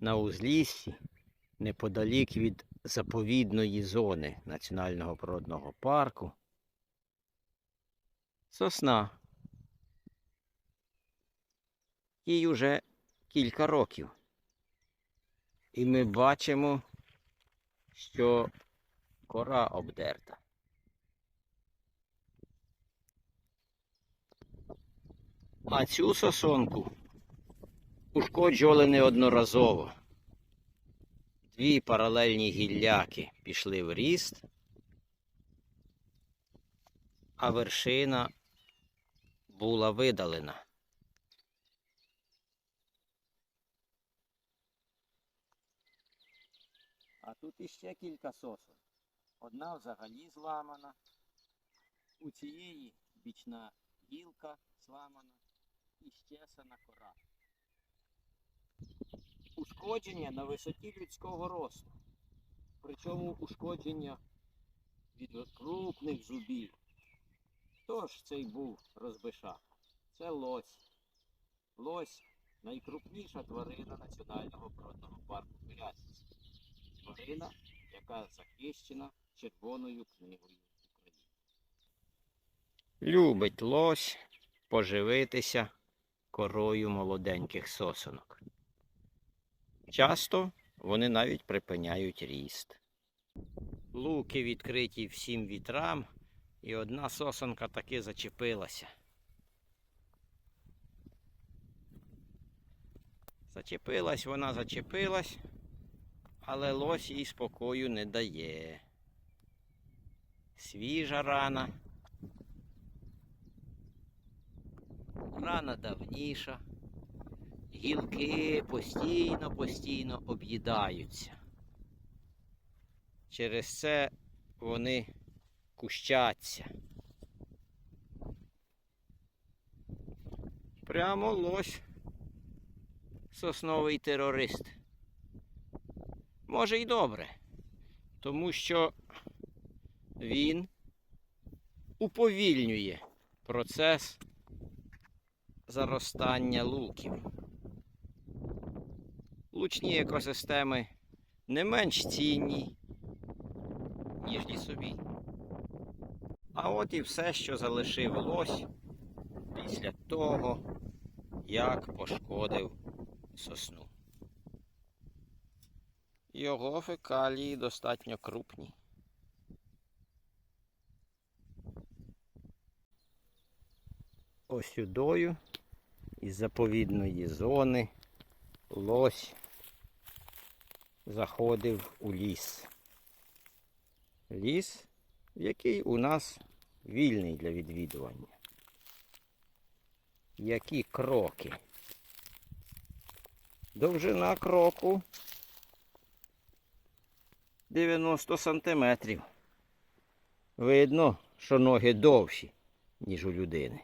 на узліссі, неподалік від заповідної зони Національного природного парку. Сосна. Їй уже кілька років. І ми бачимо, що кора обдерта. А цю сосонку ушкоджували неодноразово. Дві паралельні гілляки пішли в ріст, а вершина була видалена. А тут іще кілька сосен. Одна взагалі зламана. У цієї бічна гілка зламана і щесана кора. Ушкодження на висоті людського росту. Причому ушкодження від крупних зубів. Хто ж цей був розбишак? Це лось. Лось найкрупніша тварина Національного природного парку Пирятинськ. Тварина, яка захищена Червоною книгою України. Любить лось поживитися корою молоденьких сосонок. Часто вони навіть припиняють ріст. Луки відкриті всім вітрам, і одна сосонка таки зачепилася. Зачепилась вона, зачепилась, але лось їй спокою не дає. Свіжа рана. Рана давніша. Гілки постійно-постійно об'їдаються. Через це вони кущаться. Прямо лось сосновий терорист. Може й добре, тому що він уповільнює процес заростання луків. Лучні екосистеми не менш цінні, ніж лісові. А от і все, що залишив лось після того, як пошкодив сосну. Його фекалії достатньо крупні. Ось сюдою із заповідної зони лось заходив у ліс. Ліс, який у нас вільний для відвідування. Які кроки? Довжина кроку 90 сантиметрів. Видно, що ноги довші, ніж у людини.